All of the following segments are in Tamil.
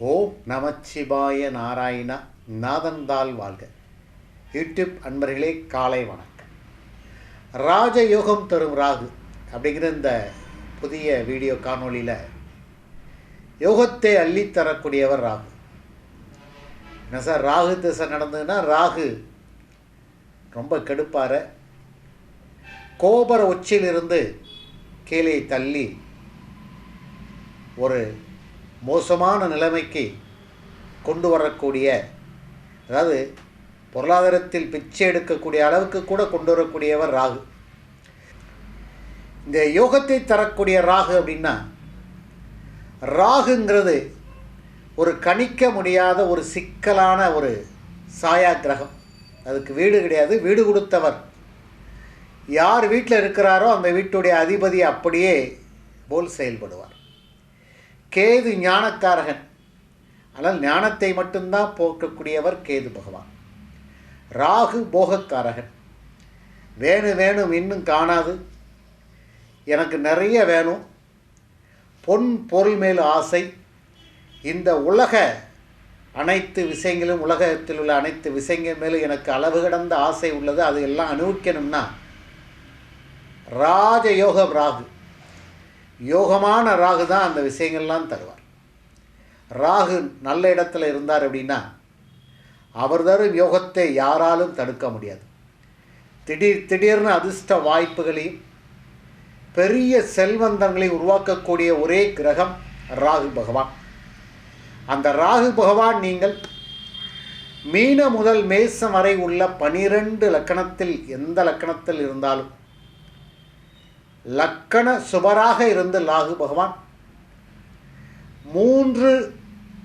ஓம் நமச்சிவாய நாராயணா நாதந்தால் வாழ்க. யூடியூப் அன்பர்களே காலை வணக்கம். ராஜயோகம் தரும் ராகு அப்படிங்கிற இந்த புதிய வீடியோ காணொளியில் யோகத்தை அள்ளித் தரக்கூடியவர் ராகு. என்ன சார் ராகு திசை நடந்ததுன்னா ராகு ரொம்ப கெடுப்பார கோபுர உச்சியிலிருந்து கீழே தள்ளி ஒரு மோசமான நிலைமைக்கு கொண்டு வரக்கூடிய அதாவது பொருளாதாரத்தில் பிச்சை எடுக்கக்கூடிய அளவுக்கு கூட கொண்டு வரக்கூடியவர் ராகு. இந்த யோகத்தை தரக்கூடிய ராகு அப்படின்னா ராகுங்கிறது ஒரு கணிக்க முடியாத ஒரு சிக்கலான ஒரு சாயா கிரகம் அதுக்கு வீடு கிடையாது வீடு கொடுத்தவர். யார் வீட்டில் இருக்கிறாரோ அந்த வீட்டுடைய அதிபதி அப்படியே போல் செயல்படுவார். கேது ஞானக்காரகன். ஆனால் ஞானத்தை மட்டும்தான் போக்கக்கூடியவர் கேது பகவான். ராகு போகக்காரகன். வேணு வேணும் இன்னும் காணாது. எனக்கு நிறைய வேணும். பொன் பொருள் மேல் ஆசை. இந்த உலக அனைத்து விஷயங்களும் உலகத்தில் உள்ள அனைத்து விஷயங்கள் மேலும் எனக்கு அளவு கடந்த ஆசை உள்ளது. அது எல்லாம் அனுபவிக்கணும்னா ராஜயோகம் ராகு. யோகமான ராகு தான் அந்த விஷயங்கள்லாம் தருவார். ராகு நல்ல இடத்துல இருந்தார் அப்படின்னா அவர் தரும் யோகத்தை யாராலும் தடுக்க முடியாது. திடீர் திடீர்னு அதிர்ஷ்ட வாய்ப்புகளையும் பெரிய செல்வந்தங்களை உருவாக்கக்கூடிய ஒரே கிரகம் ராகு பகவான். அந்த ராகு பகவான் நீங்கள் மீன முதல் மேசம் வரை உள்ள பனிரெண்டு லக்கணத்தில் எந்த லக்கணத்தில் இருந்தாலும் லக்கண சுவராக இருந்த லாகு பகவான். மூன்று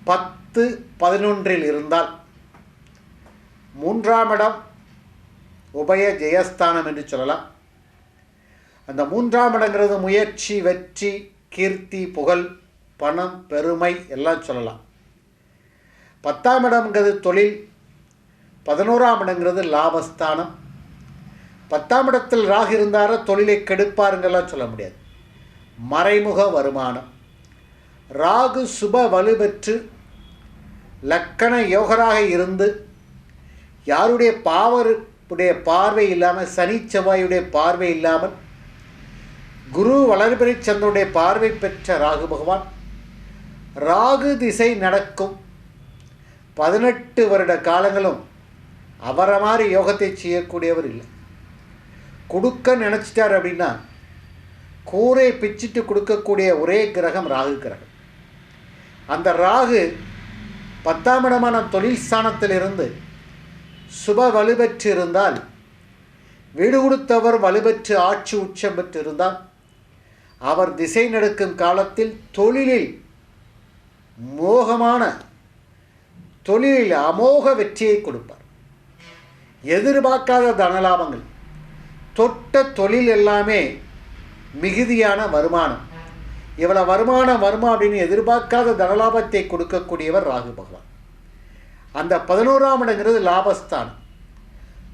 பத்து பதினொன்றில் இருந்தால் மூன்றாம் இடம் உபய ஜெயஸ்தானம் என்று சொல்லலாம். அந்த மூன்றாம் இடங்கிறது முயற்சி வெற்றி கீர்த்தி புகழ் பணம் பெருமை எல்லாம் சொல்லலாம். பத்தாம் இடம்ங்கிறது தொழில் பதினோராம் இடங்கிறது லாபஸ்தானம். பத்தாம் இடத்தில் ராகு இருந்தாரோ தொழிலை கெடுப்பாருங்கெல்லாம் சொல்ல முடியாது. மறைமுக வருமானம். ராகு சுப வலுப்பெற்று லக்கண யோகராக இருந்து யாருடைய பாவருடைய பார்வை இல்லாமல் சனி செவ்வாயுடைய பார்வை இல்லாமல் குரு வளர்பிறை சந்தனுடைய பார்வை பெற்ற ராகு பகவான் ராகு திசை நடக்கும். பதினெட்டு வருட காலங்களும் அவர மாதிரி யோகத்தை செய்யக்கூடியவர் இல்லை. கொடுக்க நினச்சிட்டார் அப்படின்னா கூரை பிச்சிட்டு கொடுக்கக்கூடிய ஒரே கிரகம் ராகு கிரகம். அந்த ராகு பத்தாம் இடமான தொழில் ஸ்தானத்திலிருந்து சுப வலுப்பெற்று இருந்தால் வீடு கொடுத்தவர் வலுப்பெற்று ஆட்சி உச்சம் பெற்று இருந்தால் அவர் திசை நடக்கும் காலத்தில் தொழிலில் மோகமான தொழிலில் அமோக வெற்றியை கொடுப்பார். எதிர்பார்க்காத தனலாபங்கள். தொட்ட தொழில் எல்லாமே மிகுதியான வருமானம். இவ்வளோ வருமானம் வருமா அப்படின்னு எதிர்பார்க்காத தனலாபத்தை கொடுக்கக்கூடியவர் ராகு பகவான். அந்த பதினோராம் இடங்கிறது லாபஸ்தானம்.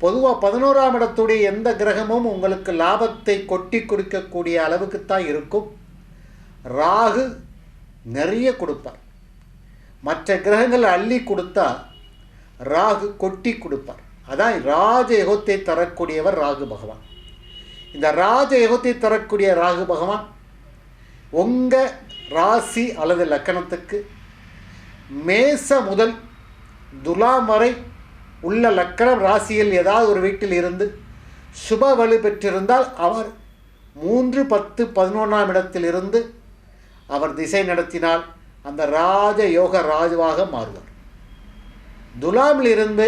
பொதுவாக பதினோராம் இடத்துடைய எந்த கிரகமும் உங்களுக்கு லாபத்தை கொட்டி கொடுக்கக்கூடிய அளவுக்குத்தான் இருக்கும். ராகு நிறைய கொடுப்பார். மற்ற கிரகங்கள் அள்ளி கொடுத்தா ராகு கொட்டி கொடுப்பார். அதான் ராஜயோகத்தை தரக்கூடியவர் ராகு பகவான். இந்த ராஜயோகத்தை தரக்கூடிய ராகு பகவான் உங்கள் ராசி அல்லது லக்கணத்துக்கு மேச முதல் துலாம் வரை உள்ள லக்கணம் ராசியில் ஏதாவது ஒரு வீட்டில் இருந்து சுப வலு பெற்றிருந்தால் அவர் மூன்று பத்து பதினொன்றாம் இடத்தில் இருந்து அவர் திசை நடத்தினால் அந்த ராஜ யோக ராஜுவாக மாறுவார். துலாமில் இருந்து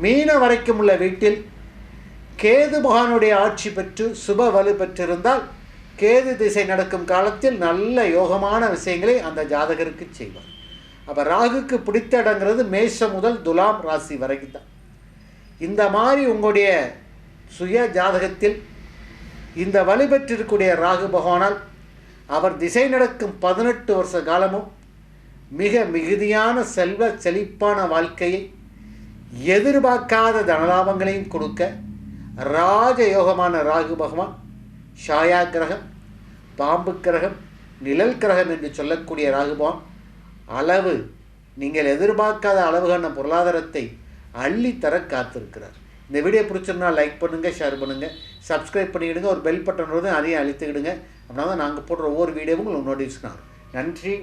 மீன வரைக்கும் உள்ள வீட்டில் கேது மகானுடைய ஆட்சி பெற்று சுப வலு பெற்றிருந்தால் கேது திசை நடக்கும் காலத்தில் நல்ல யோகமான விஷயங்களை அந்த ஜாதகருக்கு செய்வார். அப்போ ராகுக்கு பிடித்த இடங்கிறது மேஷம் முதல் துலாம் ராசி வரைக்கும் தான். இந்த மாதிரி உங்களுடைய சுய ஜாதகத்தில் இந்த வலு பெற்றிருக்கக்கூடிய ராகு பகவானால் அவர் திசை நடக்கும் பதினெட்டு வருஷ காலமும் மிக மிகுதியான செல்வ செழிப்பான வாழ்க்கையை எதிர்பார்க்காத தனலாபங்களையும் கொடுக்க ராஜயோகமான ராகு பகவான் ஷாயா கிரகம் பாம்பு கிரகம் நிழல் கிரகம் என்று சொல்லக்கூடிய ராகு பகவான் அளவு நீங்கள் எதிர்பார்க்காத அளவுகான பொருளாதாரத்தை அள்ளித்தர காத்திருக்கிறார். இந்த வீடியோ பிடிச்சிருந்தா லைக் பண்ணுங்கள் ஷேர் பண்ணுங்கள் சப்ஸ்கிரைப் பண்ணிவிடுங்க ஒரு பெல் பட்டன் வருது அதையும் அழுத்திக்கிடுங்க. அப்படின்னா தான் நாங்கள் போடுற ஒவ்வொரு வீடியோவும் உங்களுக்கு நோட்டிஃபிகேஷன் ஆகும். நன்றி